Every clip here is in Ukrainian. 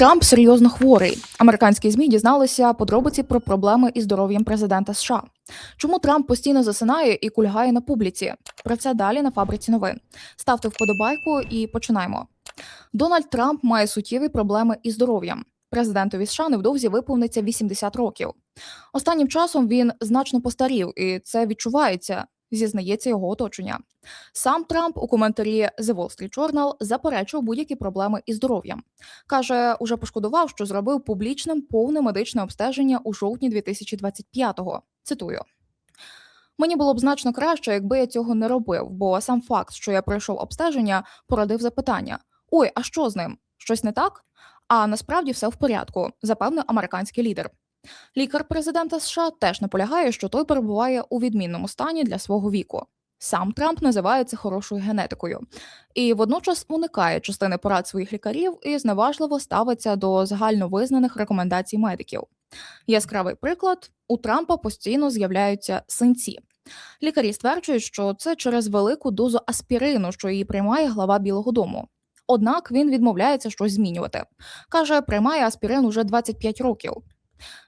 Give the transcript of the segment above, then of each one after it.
Трамп серйозно хворий. Американські змі дізналися подробиці про проблеми із здоров'ям президента США. Чому Трамп постійно засинає і кульгає на публіці? Про це далі на фабриці новин. Ставте вподобайку і починаємо. Дональд Трамп має суттєві проблеми із здоров'ям. Президентові США невдовзі виповниться 80 років. Останнім часом він значно постарів, і це відчувається, зізнається його оточення. Сам Трамп у коментарі The Wall Street Journal заперечив будь-які проблеми із здоров'ям. Каже, уже пошкодував, що зробив публічним повне медичне обстеження у жовтні 2025-го. Цитую. Мені було б значно краще, якби я цього не робив, бо сам факт, що я пройшов обстеження, породив запитання: ой, а що з ним? Щось не так? А насправді все в порядку, запевнив американський лідер. Лікар президента США теж наполягає, що той перебуває у відмінному стані для свого віку. Сам Трамп називає це хорошою генетикою і водночас уникає частини порад своїх лікарів і зневажливо ставиться до загальновизнаних рекомендацій медиків. Яскравий приклад у Трампа постійно з'являються синці. Лікарі стверджують, що це через велику дозу аспірину, що її приймає глава Білого Дому. Однак він відмовляється щось змінювати. Каже, приймає аспірин уже 25 років.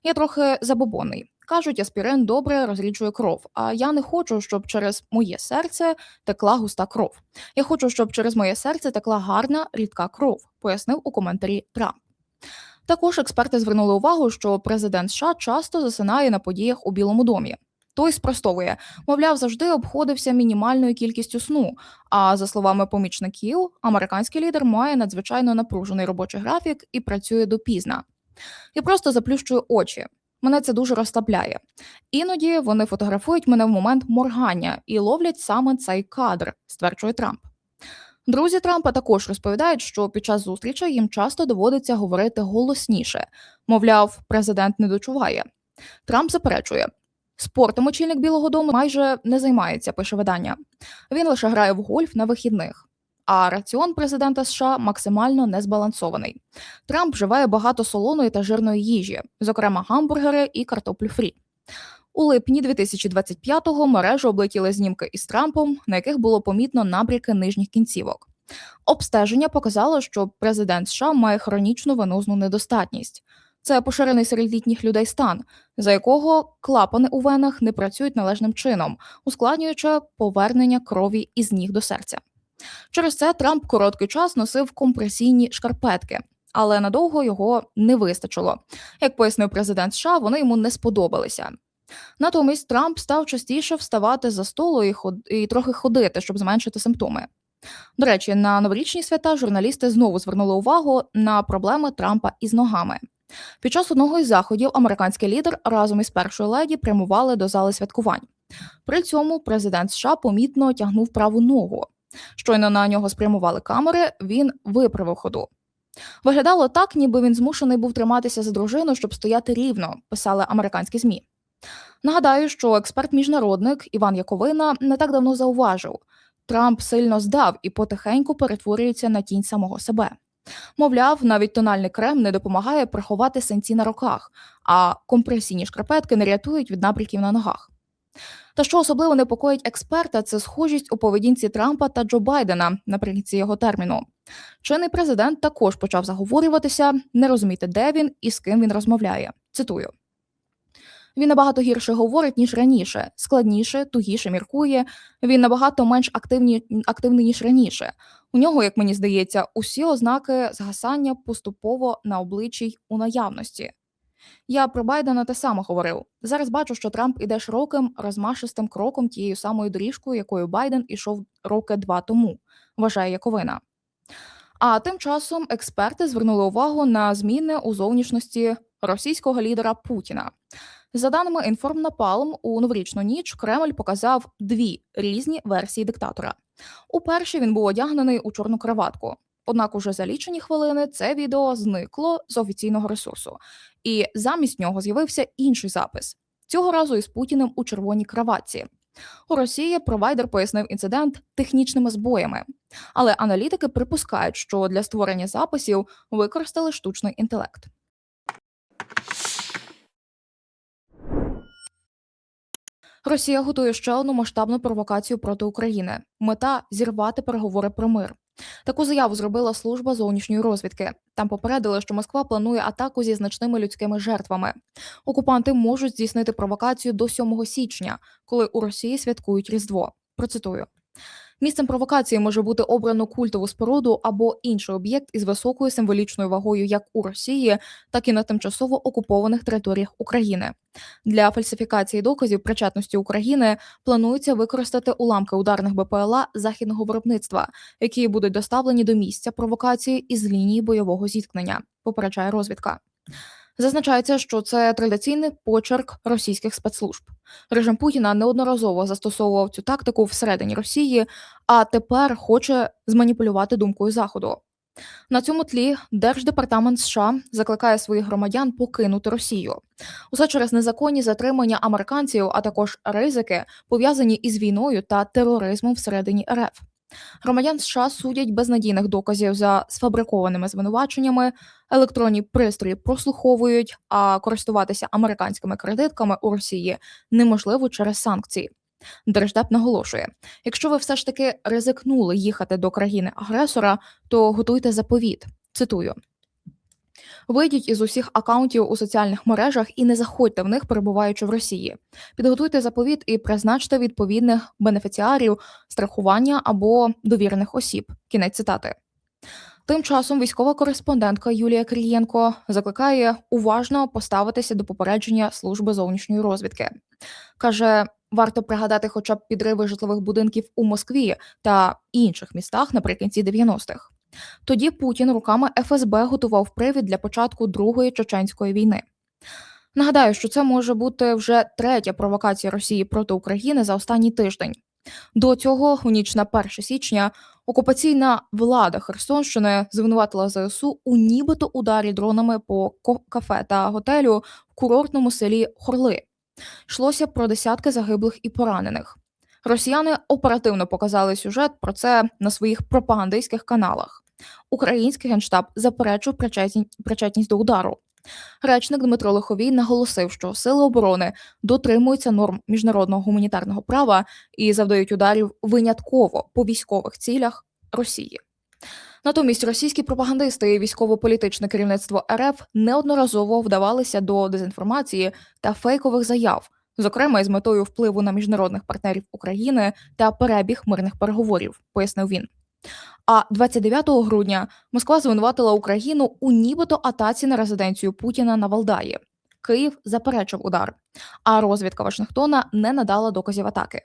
Я трохи забобонний. Кажуть, аспірин добре розріджує кров. А я не хочу, щоб через моє серце текла густа кров. Я хочу, щоб через моє серце текла гарна рідка кров, пояснив у коментарі Трамп. Також експерти звернули увагу, що президент США часто засинає на подіях у Білому домі. Той спростовує, мовляв, завжди обходився мінімальною кількістю сну. А за словами помічників, американський лідер має надзвичайно напружений робочий графік і працює допізна. Я просто заплющую очі. Мене це дуже розслабляє. Іноді вони фотографують мене в момент моргання і ловлять саме цей кадр, стверджує Трамп. Друзі Трампа також розповідають, що під час зустрічі їм часто доводиться говорити голосніше. Мовляв, президент не дочуває. Трамп заперечує. Спортом очільник Білого Дому майже не займається, пише видання. Він лише грає в гольф на вихідних. А раціон президента США максимально незбалансований. Трамп вживає багато солоної та жирної їжі, зокрема гамбургери і картоплю фрі. У липні 2025-го мережу облетіли знімки із Трампом, на яких було помітно набряки нижніх кінцівок. Обстеження показало, що президент США має хронічну венозну недостатність. Це поширений серед літніх людей стан, за якого клапани у венах не працюють належним чином, ускладнюючи повернення крові із ніг до серця. Через це Трамп короткий час носив компресійні шкарпетки, але надовго його не вистачило. Як пояснив президент США, вони йому не сподобалися. Натомість Трамп став частіше вставати за столу і, ход... і трохи ходити, щоб зменшити симптоми. До речі, на новорічні свята журналісти знову звернули увагу на проблеми Трампа із ногами. Під час одного із заходів американський лідер разом із першою леді прямували до зали святкувань. При цьому президент США помітно тягнув праву ногу. Щойно на нього спрямували камери, він виправив ходу. Виглядало так, ніби він змушений був триматися за дружину, щоб стояти рівно, писали американські ЗМІ. Нагадаю, що експерт-міжнародник Іван Яковина не так давно зауважив, Трамп сильно здав і потихеньку перетворюється на тінь самого себе. Мовляв, навіть тональний крем не допомагає приховати синці на руках, а компресійні шкарпетки не рятують від набряків на ногах. Та що особливо непокоїть експерта, це схожість у поведінці Трампа та Джо Байдена наприкінці його терміну. Чинний президент також почав заговорюватися, не розуміти, де він і з ким він розмовляє. Цитую. Він набагато гірше говорить, ніж раніше, складніше, тугіше міркує. Він набагато менш активні, активний, ніж раніше. У нього, як мені здається, усі ознаки згасання поступово на обличчі у наявності. Я про Байдена те саме говорив. Зараз бачу, що Трамп іде широким, розмашистим кроком тією самою доріжкою, якою Байден ішов роки два тому, вважає Яковина. А тим часом експерти звернули увагу на зміни у зовнішності російського лідера Путіна. За даними інформнапалм, у новорічну ніч Кремль показав дві різні версії диктатора. У першій він був одягнений у чорну краватку. Однак уже за лічені хвилини це відео зникло з офіційного ресурсу, і замість нього з'явився інший запис цього разу із Путіним у червоній кроватці. У Росії провайдер пояснив інцидент технічними збоями, але аналітики припускають, що для створення записів використали штучний інтелект. Росія готує ще одну масштабну провокацію проти України. Мета зірвати переговори про мир. Таку заяву зробила служба зовнішньої розвідки. Там попередили, що Москва планує атаку зі значними людськими жертвами. Окупанти можуть здійснити провокацію до 7 січня, коли у Росії святкують Різдво. Процитую. Місцем провокації може бути обрано культову споруду або інший об'єкт із високою символічною вагою як у Росії, так і на тимчасово окупованих територіях України. Для фальсифікації доказів причетності України планується використати уламки ударних БПЛА західного виробництва, які будуть доставлені до місця провокації із лінії бойового зіткнення. Попереджає розвідка. Зазначається, що це традиційний почерк російських спецслужб. Режим Путіна неодноразово застосовував цю тактику всередині Росії, а тепер хоче зманіпулювати думкою Заходу. На цьому тлі Держдепартамент США закликає своїх громадян покинути Росію. Усе через незаконні затримання американців, а також ризики, пов'язані із війною та тероризмом всередині РФ. Громадян США судять без надійних доказів за сфабрикованими звинуваченнями, електронні пристрої прослуховують, а користуватися американськими кредитками у Росії неможливо через санкції. Держдеп наголошує: якщо ви все ж таки ризикнули їхати до країни-агресора, то готуйте заповіт. Цитую. Вийдіть із усіх акаунтів у соціальних мережах і не заходьте в них, перебуваючи в Росії. Підготуйте заповіт і призначте відповідних бенефіціарів страхування або довірених осіб. Кінець цитати. Тим часом військова кореспондентка Юлія Крієнко закликає уважно поставитися до попередження служби зовнішньої розвідки. Каже, варто пригадати хоча б підриви житлових будинків у Москві та інших містах наприкінці 90-х. Тоді Путін руками ФСБ готував привід для початку Другої чеченської війни. Нагадаю, що це може бути вже третя провокація Росії проти України за останній тиждень. До цього, у ніч на 1 січня, окупаційна влада Херсонщини звинуватила ЗСУ у нібито ударі дронами по кафе та готелю в курортному селі Хорли. Йшлося про десятки загиблих і поранених. Росіяни оперативно показали сюжет про це на своїх пропагандистських каналах. Український генштаб заперечив причетність до удару. Речник Дмитро Лиховій наголосив, що сили оборони дотримуються норм міжнародного гуманітарного права і завдають ударів винятково по військових цілях Росії. Натомість російські пропагандисти і військово-політичне керівництво РФ неодноразово вдавалися до дезінформації та фейкових заяв, зокрема із метою впливу на міжнародних партнерів України та перебіг мирних переговорів, пояснив він. А 29 грудня Москва звинуватила Україну у нібито атаці на резиденцію Путіна на Валдаї. Київ заперечив удар, а розвідка Вашингтона не надала доказів атаки.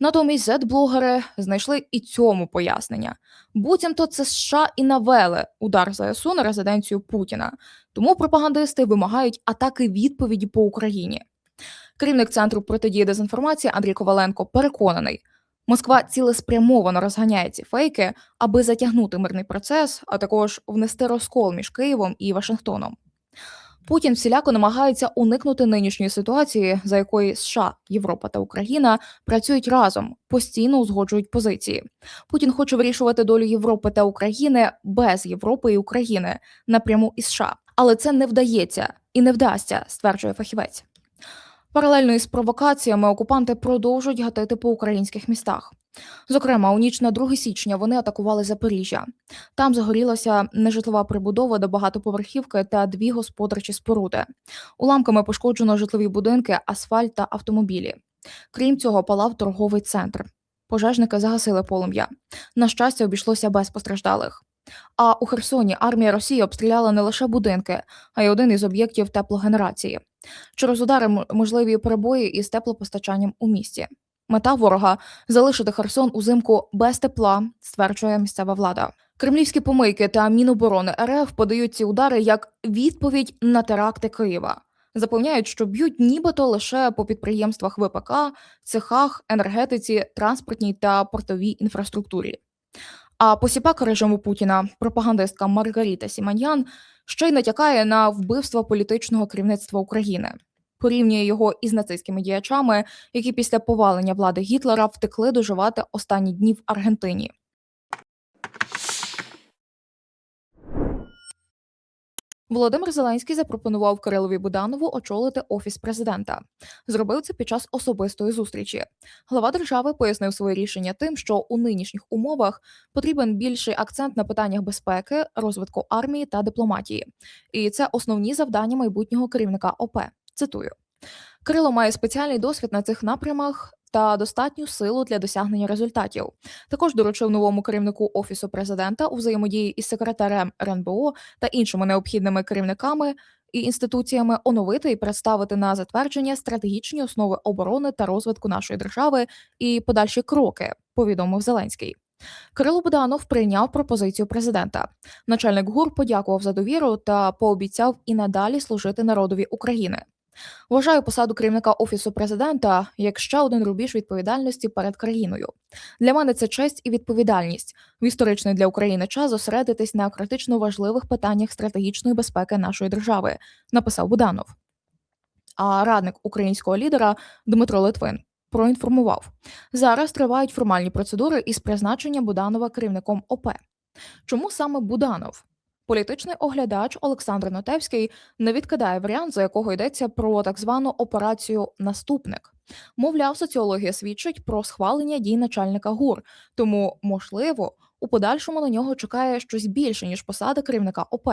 Натомість зет-блогери знайшли і цьому пояснення. Буцімто це США і навели удар ЗСУ на резиденцію Путіна, тому пропагандисти вимагають атаки відповіді по Україні. Керівник центру протидії дезінформації Андрій Коваленко переконаний, Москва цілеспрямовано розганяє ці фейки, аби затягнути мирний процес, а також внести розкол між Києвом і Вашингтоном. Путін всіляко намагається уникнути нинішньої ситуації, за якої США, Європа та Україна працюють разом, постійно узгоджують позиції. Путін хоче вирішувати долю Європи та України без Європи і України напряму із США, але це не вдається і не вдасться, стверджує фахівець. Паралельно із провокаціями окупанти продовжують гатити по українських містах. Зокрема, у ніч на 2 січня вони атакували Запоріжжя. Там загорілася нежитлова прибудова до багатоповерхівки та дві господарчі споруди. Уламками пошкоджено житлові будинки, асфальт та автомобілі. Крім цього, палав торговий центр. Пожежники загасили полум'я. На щастя, обійшлося без постраждалих. А у Херсоні армія Росії обстріляла не лише будинки, а й один із об'єктів теплогенерації. Через удари можливі перебої із теплопостачанням у місті. Мета ворога залишити Херсон узимку без тепла, стверджує місцева влада. Кремлівські помийки та Міноборони РФ подають ці удари як відповідь на теракти Києва. Запевняють, що б'ють нібито лише по підприємствах ВПК, цехах, енергетиці, транспортній та портовій інфраструктурі. А посіпака режиму Путіна, пропагандистка Маргарита Сіманьян, ще й натякає на вбивство політичного керівництва України. Порівнює його із нацистськими діячами, які після повалення влади Гітлера втекли доживати останні дні в Аргентині. Володимир Зеленський запропонував Кирилові Буданову очолити офіс президента. Зробив це під час особистої зустрічі. Глава держави пояснив своє рішення тим, що у нинішніх умовах потрібен більший акцент на питаннях безпеки, розвитку армії та дипломатії. І це основні завдання майбутнього керівника ОП. Цитую. Кирило має спеціальний досвід на цих напрямах та достатню силу для досягнення результатів. Також доручив новому керівнику офісу президента у взаємодії із секретарем РНБО та іншими необхідними керівниками і інституціями оновити і представити на затвердження стратегічні основи оборони та розвитку нашої держави і подальші кроки. Повідомив Зеленський. Кирило Буданов прийняв пропозицію президента. Начальник ГУР подякував за довіру та пообіцяв і надалі служити народові України. Вважаю посаду керівника офісу президента як ще один рубіж відповідальності перед країною. Для мене це честь і відповідальність в історичний для України час зосередитись на критично важливих питаннях стратегічної безпеки нашої держави, написав Буданов. А радник українського лідера Дмитро Литвин проінформував: зараз тривають формальні процедури із призначення Буданова керівником ОП. Чому саме Буданов? Політичний оглядач Олександр Нотевський не відкидає варіант, за якого йдеться про так звану операцію Наступник. Мовляв, соціологія свідчить про схвалення дій начальника ГУР, тому, можливо, у подальшому на нього чекає щось більше ніж посада керівника ОП.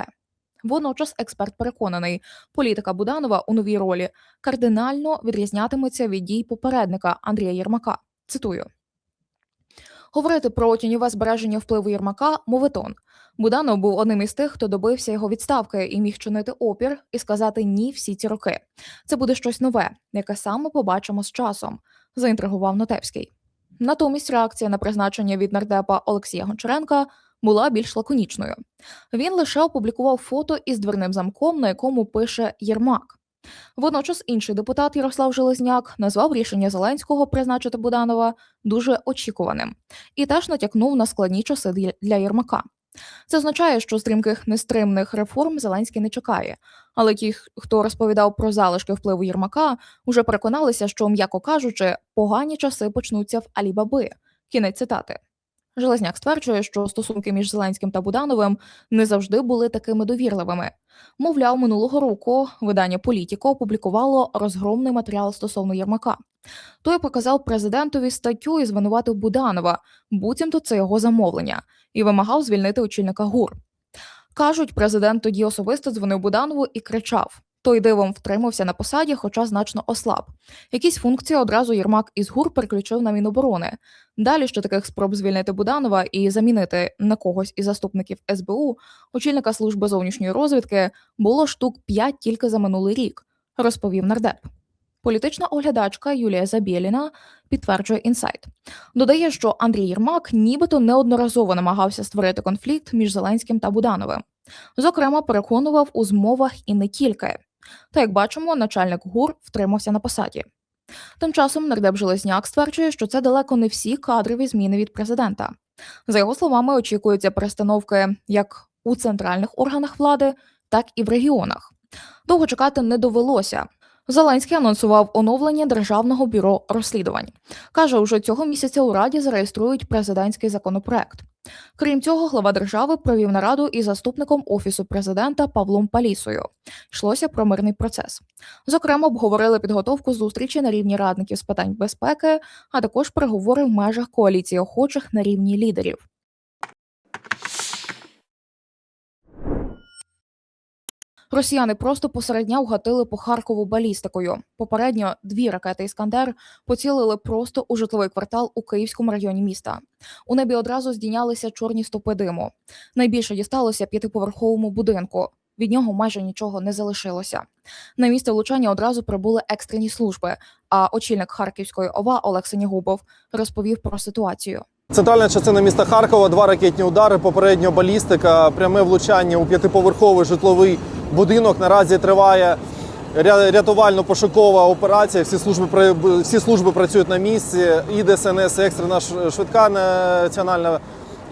Водночас експерт переконаний, політика Буданова у новій ролі кардинально відрізнятиметься від дій попередника Андрія Єрмака. Цитую. Говорити про тіньове збереження впливу Єрмака моветон. Буданов був одним із тих, хто добився його відставки і міг чинити опір і сказати ні всі ці роки. Це буде щось нове, яке саме побачимо з часом, заінтригував Нотевський. Натомість реакція на призначення від нардепа Олексія Гончаренка була більш лаконічною. Він лише опублікував фото із дверним замком, на якому пише Єрмак. Водночас інший депутат Ярослав Железняк назвав рішення Зеленського призначити Буданова дуже очікуваним і теж натякнув на складні часи для- Єрмака. Це означає, що стрімких нестримних реформ Зеленський не чекає. Але ті, хто розповідав про залишки впливу Єрмака, уже переконалися, що, м'яко кажучи, погані часи почнуться в Алібаби. Кінець цитати. Железняк стверджує, що стосунки між Зеленським та Будановим не завжди були такими довірливими. Мовляв, минулого року видання Політіко опублікувало розгромний матеріал стосовно Єрмака. Той показав президентові статтю і звинуватив Буданова, буцімто це його замовлення, і вимагав звільнити очільника ГУР. Кажуть, президент тоді особисто дзвонив Буданову і кричав. Той дивом втримався на посаді, хоча значно ослаб. Якісь функції одразу Єрмак із ГУР переключив на Міноборони. Далі ще таких спроб звільнити Буданова і замінити на когось із заступників СБУ, очільника служби зовнішньої розвідки, було штук 5 тільки за минулий рік, розповів нардеп. Політична оглядачка Юлія Забєліна підтверджує інсайт. Додає, що Андрій Єрмак нібито неодноразово намагався створити конфлікт між Зеленським та Будановим. Зокрема, переконував у змовах і не тільки. Та як бачимо, начальник ГУР втримався на посаді. Тим часом нардеп Железняк стверджує, що це далеко не всі кадрові зміни від президента. За його словами, очікуються перестановки як у центральних органах влади, так і в регіонах. Довго чекати не довелося. Зеленський анонсував оновлення Державного бюро розслідувань. Каже, уже цього місяця у Раді зареєструють президентський законопроект. Крім цього, глава держави провів нараду із заступником офісу президента Павлом Палісою. Йшлося про мирний процес. Зокрема, обговорили підготовку зустрічі на рівні радників з питань безпеки, а також переговори в межах коаліції охочих на рівні лідерів. Росіяни просто посеред дня вгатили по Харкову балістикою. Попередньо дві ракети Іскандер поцілили просто у житловий квартал у Київському районі міста. У небі одразу здійнялися чорні стопи диму. Найбільше дісталося п'ятиповерховому будинку. Від нього майже нічого не залишилося. На місце влучання одразу прибули екстрені служби. А очільник Харківської ОВА Олег Синігубов розповів про ситуацію. Центральна частина міста Харкова, два ракетні удари, попередньо балістика, пряме влучання у п'ятиповерховий житловий будинок. Наразі триває рятувально-пошукова операція. Всі служби всі служби працюють на місці. І ДСНС, екстрена швидка національна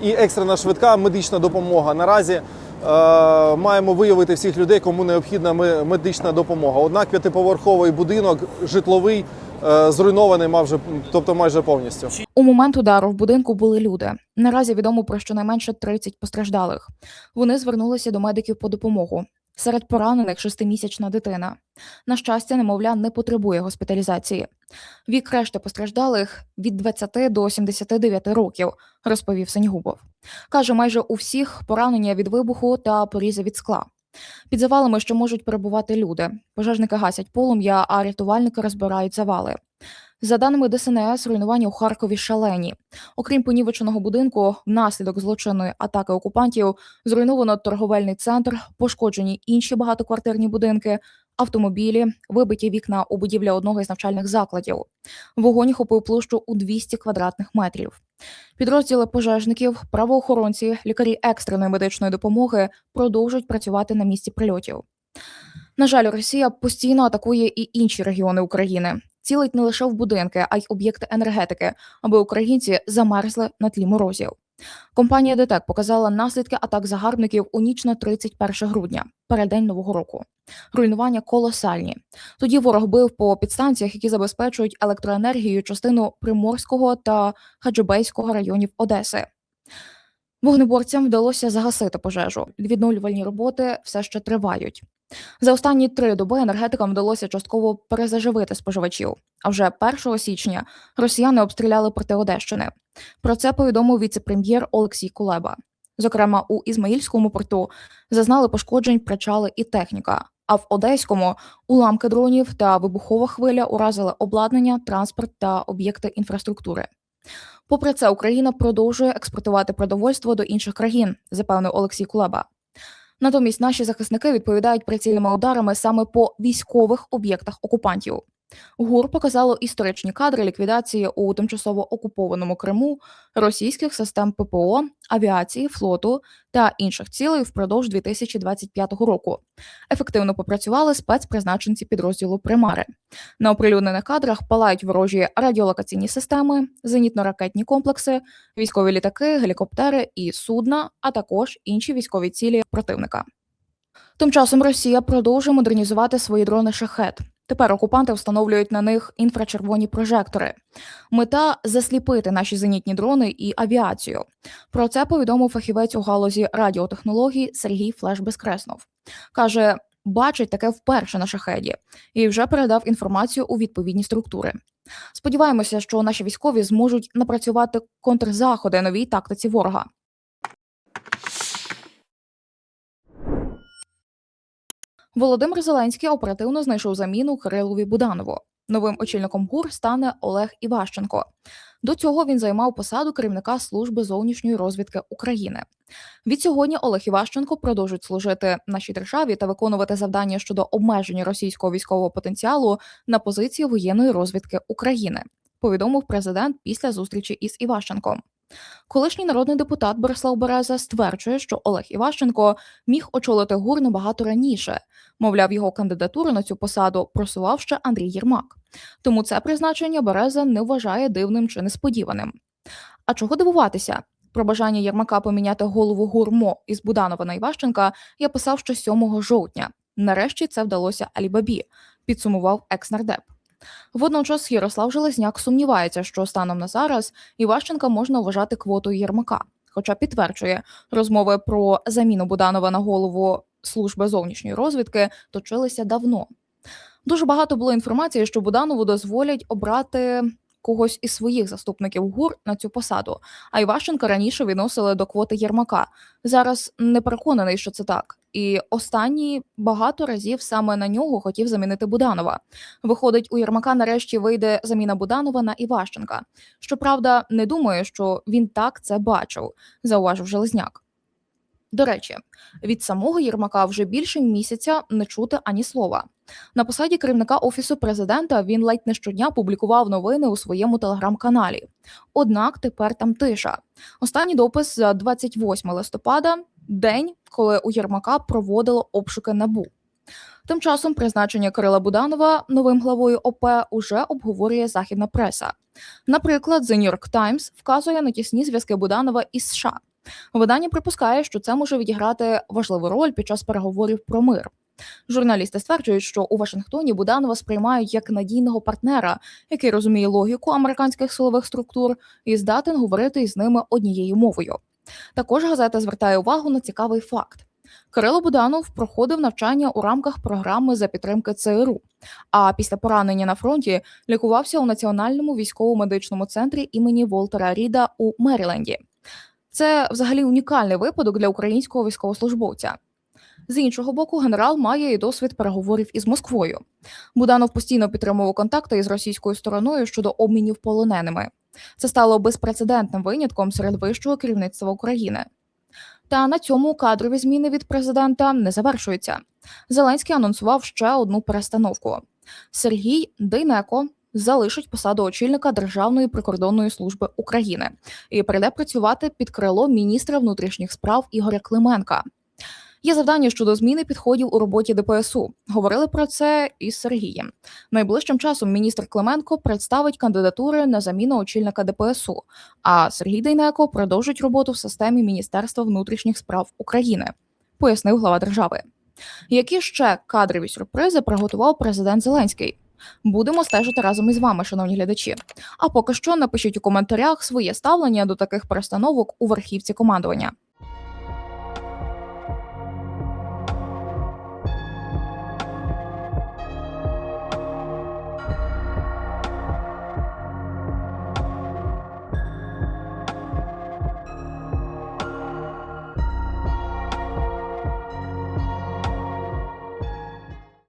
і екстрена швидка медична допомога. Наразі е, маємо виявити всіх людей, кому необхідна медична допомога. Однак п'ятиповерховий будинок житловий е, зруйнований, майже, тобто майже повністю. У момент удару в будинку були люди. Наразі відомо про щонайменше 30 постраждалих. Вони звернулися до медиків по допомогу. Серед поранених шестимісячна дитина. На щастя, немовля не потребує госпіталізації. Вік решти постраждалих від 20 до 79 років, розповів Сеньгубов. Каже, майже у всіх поранення від вибуху та порізи від скла. Під завалами ще можуть перебувати люди. Пожежники гасять полум'я, а рятувальники розбирають завали. За даними ДСНС, руйнування у Харкові шалені. Окрім понівеченого будинку, внаслідок злочинної атаки окупантів зруйновано торговельний центр, пошкоджені інші багатоквартирні будинки, автомобілі, вибиті вікна у будівлі одного із навчальних закладів. Вогонь охопив площу у 200 квадратних метрів. Підрозділи пожежників, правоохоронці, лікарі екстреної медичної допомоги продовжують працювати на місці прильотів. На жаль, Росія постійно атакує і інші регіони України. Цілить не лише в будинки, а й об'єкти енергетики, аби українці замерзли на тлі морозів. Компанія ДТЕК показала наслідки атак загарбників у ніч на 31 грудня, переддень нового року. Руйнування колосальні. Тоді ворог бив по підстанціях, які забезпечують електроенергією частину Приморського та Хаджибейського районів Одеси. Вогнеборцям вдалося загасити пожежу. Відновлювальні роботи все ще тривають. За останні три доби енергетикам вдалося частково перезаживити споживачів. А вже 1 січня росіяни обстріляли проти Одещини. Про це повідомив віце-прем'єр Олексій Кулеба. Зокрема, у Ізмаїльському порту зазнали пошкоджень причали і техніка. А в Одеському уламки дронів та вибухова хвиля уразили обладнання, транспорт та об'єкти інфраструктури. Попри це, Україна продовжує експортувати продовольство до інших країн, запевнив Олексій Кулеба. Натомість наші захисники відповідають прицільними ударами саме по військових об'єктах окупантів. ГУР показало історичні кадри ліквідації у тимчасово окупованому Криму російських систем ППО, авіації, флоту та інших цілей впродовж 2025 року. Ефективно попрацювали спецпризначенці підрозділу Примари. На оприлюднених кадрах палають ворожі радіолокаційні системи, зенітно-ракетні комплекси, військові літаки, гелікоптери і судна, а також інші військові цілі противника. Тим часом Росія продовжує модернізувати свої дрони шахет. Тепер окупанти встановлюють на них інфрачервоні прожектори. Мета засліпити наші зенітні дрони і авіацію. Про це повідомив фахівець у галузі радіотехнологій Сергій Флеш Безкреснов. Каже, бачить таке вперше на шахеді і вже передав інформацію у відповідні структури. Сподіваємося, що наші військові зможуть напрацювати контрзаходи новій тактиці ворога. Володимир Зеленський оперативно знайшов заміну Кирилові Буданову. Новим очільником ГУР стане Олег Іващенко. До цього він займав посаду керівника служби зовнішньої розвідки України. Відсьогодні Олег Іващенко продовжить служити нашій державі та виконувати завдання щодо обмеження російського військового потенціалу на позиції воєнної розвідки України. Повідомив президент після зустрічі із Іващенком. Колишній народний депутат Борислав Береза стверджує, що Олег Іващенко міг очолити ГУР набагато раніше. Мовляв, його кандидатуру на цю посаду просував ще Андрій Єрмак. Тому це призначення Береза не вважає дивним чи несподіваним. А чого дивуватися? Про бажання Єрмака поміняти голову ГУРМО із Буданова на Іващенка я писав ще 7 жовтня. Нарешті це вдалося Алібабі, підсумував екс-нардеп. Водночас Ярослав Железняк сумнівається, що станом на зараз Іващенка можна вважати квотою Єрмака, хоча підтверджує, розмови про заміну Буданова на голову служби зовнішньої розвідки точилися давно. Дуже багато було інформації, що Буданову дозволять обрати когось із своїх заступників ГУР на цю посаду. А Іващенка раніше відносили до квоти Єрмака. Зараз не переконаний, що це так. І останній багато разів саме на нього хотів замінити Буданова. Виходить, у Єрмака нарешті вийде заміна Буданова на Іващенка. Щоправда, не думаю, що він так це бачив, зауважив Железняк. До речі, від самого Єрмака вже більше місяця не чути ані слова. На посаді керівника офісу президента він ледь не щодня публікував новини у своєму телеграм-каналі. Однак тепер там тиша. Останній допис за 28 листопада, день, коли у Єрмака проводило обшуки набу. Тим часом призначення Кирила Буданова новим главою ОП уже обговорює західна преса. Наприклад, The New York Times вказує на тісні зв'язки Буданова із США. Видання припускає, що це може відіграти важливу роль під час переговорів про мир. Журналісти стверджують, що у Вашингтоні Буданова сприймають як надійного партнера, який розуміє логіку американських силових структур і здатен говорити із ними однією мовою. Також газета звертає увагу на цікавий факт. Кирило Буданов проходив навчання у рамках програми за підтримки ЦРУ. А після поранення на фронті лікувався у Національному військово-медичному центрі імені Волтера Ріда у Меріленді. Це взагалі унікальний випадок для українського військовослужбовця. З іншого боку, генерал має і досвід переговорів із Москвою. Буданов постійно підтримував контакти із російською стороною щодо обмінів полоненими. Це стало безпрецедентним винятком серед вищого керівництва України. Та на цьому кадрові зміни від президента не завершуються. Зеленський анонсував ще одну перестановку: Сергій Дейнеко залишить посаду очільника Державної прикордонної служби України і перейде працювати під крило міністра внутрішніх справ Ігоря Клименка. Є завдання щодо зміни підходів у роботі ДПСУ. Говорили про це із Сергієм. Найближчим часом міністр Клименко представить кандидатури на заміну очільника ДПСУ, а Сергій Дейнеко продовжить роботу в системі Міністерства внутрішніх справ України, пояснив глава держави. Які ще кадрові сюрпризи приготував президент Зеленський? Будемо стежити разом із вами, шановні глядачі. А поки що напишіть у коментарях своє ставлення до таких перестановок у верхівці командування.